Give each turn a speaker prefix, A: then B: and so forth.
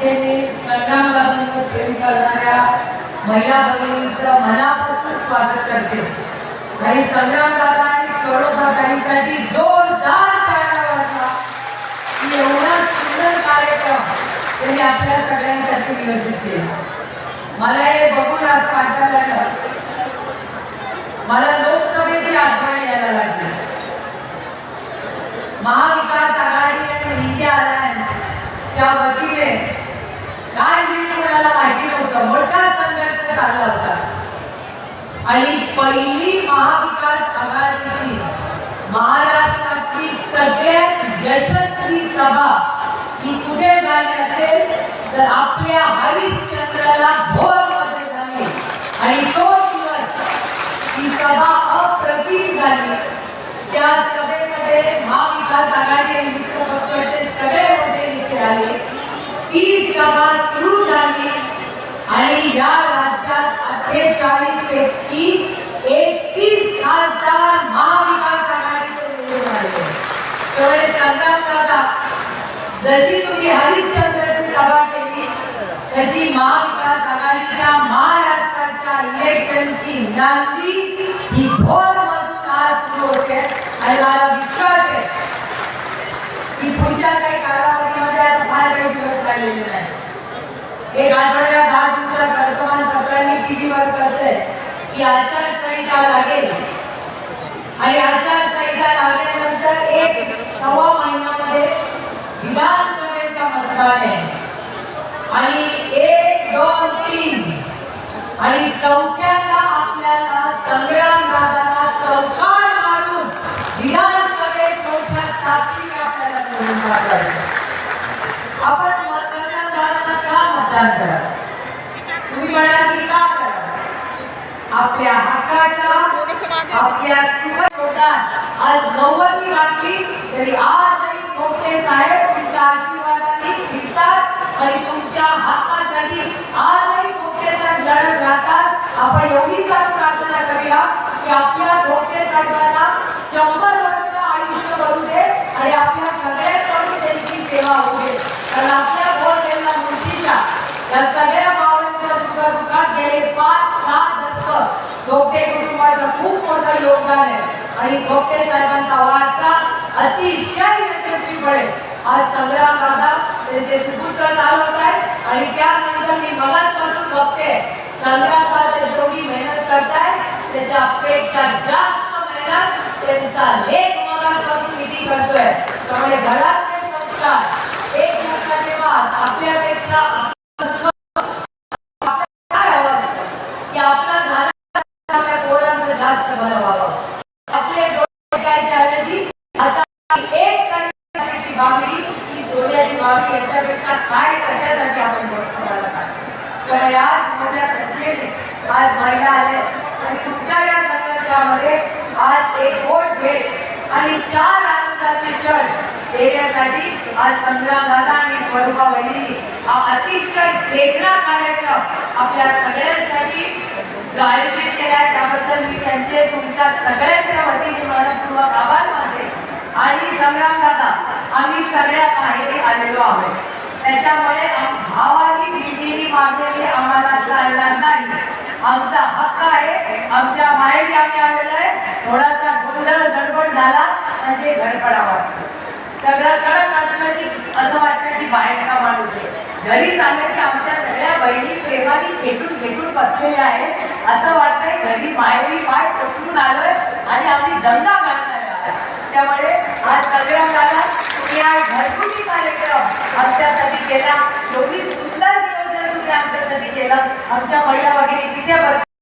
A: संख्येने संग्रामबाबांवर प्रेम करणाऱ्या महिला भगिनींचं मनापासून स्वागत करते. आणि संग्रामदादा आणि स्वरूपाताईसाठी जोरदार टाळ्या वाजवा. की एवढा सुंदर कार्यक्रम त्यांनी आपल्या सगळ्यांसाठी नियोजित केला. मला हे बघून आज वाटायला लागलं मला लोकसभेची आठवण यायला लागली. महाविकास आघाडी आणि इंडिया अलायन्सच्या वतीने काय होईल कोणाला माहिती नव्हतं मोठा संघर्ष चालला होता. आणि पहिली महाविकास आघाडीची महाराष्ट्रातली सगळ्यात यशस्वी सभा ही कुठे झाली असेल तर आपल्या हरिश्चंद्राला भोरमध्ये झाली. आणि तो दिवस ही सभा अप्रतिम झाली. त्या सभेमध्ये महाविकास आघाडी मित्र पक्षाचे सगळे मोठे नेते आले ती सभा सुरू झाली आणि या राज्यात अठ्ठेचाळीस पैकी एकतीस खासदार महाविकास आघाडीचे निवडून आले त्यामुळे संग्राम दादा जशी तुम्ही हरिश्चंद्रची सभा केली तशी महाविकास आघाडीच्या महाराष्ट्राच्या इलेक्शनची नांदी ही भोर मधून आज सुरू होते आणि मला विश्वास आहे की पुढच्या काही काळात आता फार काही दिवस राहिलेले नाही एक आठवड्या दहा दिवसात वर्तमानपत्रांनी टीव्हीवर कळतंय की आचारसंहिता लागेल. आणि आचारसंहिता लागल्यानंतर एक सव्वा महिन्यामध्ये विधानसभेचा मतदान आहे. आणि एक दोन तीन आणि चौथ्याला आपल्याला संग्राम दादाला चौकार मारून विधानसभेत मोठ्या ताकदीने आपल्याला का करा तुम्ही म्हणाल की का करा? आपल्या हक्काचा आपल्या सुख योगदान आज नव्वदी गाठली तरी आजही मोठे साहेब तुमच्या आशीर्वादाने फिरतात आणि तुमच्या हक्कासाठी आजही खोटे साहेब लढत राहतात? आपण एवढीच आज प्रार्थना करूया की आपल्या मोठे साहेबांना शंभर गेले पाच सात दशक धोपटे कुटुंबाचं खूप मोठं योगदान आहे आणि धोपटे साहेबांचा वारसा अतिशय यशस्वीपणे आज संग्राम दादा त्यांचे सुपुत्र चालवत आहेत आणि त्यानंतर मी मगाचपासून बघते संग्राम दादा जेवढी मेहनत करताय त्याच्यापेक्षा जास्त मेहनत त्यांचा लेख मगाचपासून किती करतोय. त्यामुळे घरातले संस्कार काय कशासाठी आपण कोणाला सांगतो त्यामुळे आज मोठ्या संख्येने आज महिला आले आणि तुमच्या या संघर्षामध्ये आज एक वोट भेट आणि चार आनंदाचे क्षण देण्यासाठी आज संग्राम दादा आणि स्वरूपा वहिनी हा अतिशय वेगळा कार्यक्रम आपल्या सगळ्यांसाठी आयोजित केला आहे. त्याबद्दल मी त्यांचे तुमच्या सगळ्यांच्या वतीने मनपूर्वक आभार मानते. आणि संग्राम दादा आम्ही सगळ्या माहेरी आलेलो आहोत. त्याच्यामुळे आम- भावानी दिलेली मागणी आम्हाला चालणार नाही. आमचा हक्क आहे आमच्या माहेरी आम्ही आलेलो आहे. थोडासा गोंधळ गडबड झाला म्हणजे घरपडा वाटतो. सगळं कळत असलं की असं वाटतं की बाहेर का माणूस आहे. घरी चालले की आमच्या सगळ्या बहिणी प्रेमाने खेटून खेटून बसलेल्या आहेत असं वाटतंय घरी माहेरी पाय पसरून आलोय आणि आम्ही दंगा घालणार त्यामुळे आज सगळ्या झाला तुम्ही घरगुती कार्यक्रम आमच्यासाठी केला. एवढी सुंदर नियोजन तुम्ही आमच्यासाठी केलं. आमच्या महिला वगैरे तिथे बस